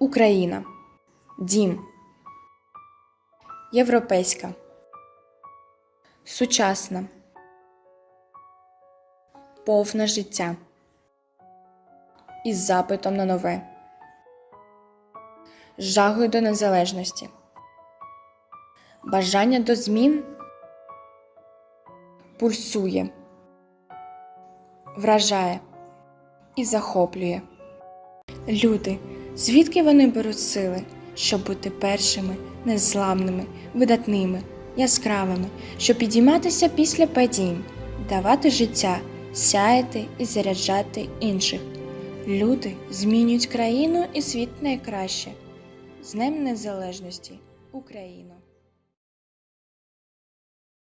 Україна. Дім. Європейська. Сучасна. Повне життя. Із запитом на нове. З жагою до незалежності. Бажання до змін пульсує, вражає і захоплює. Люди, звідки вони беруть сили, щоб бути першими, незламними, видатними, яскравими, щоб підійматися після падінь, давати життя, сяяти і заряджати інших. Люди змінюють країну і світ найкраще. З Днем Незалежності, Україно!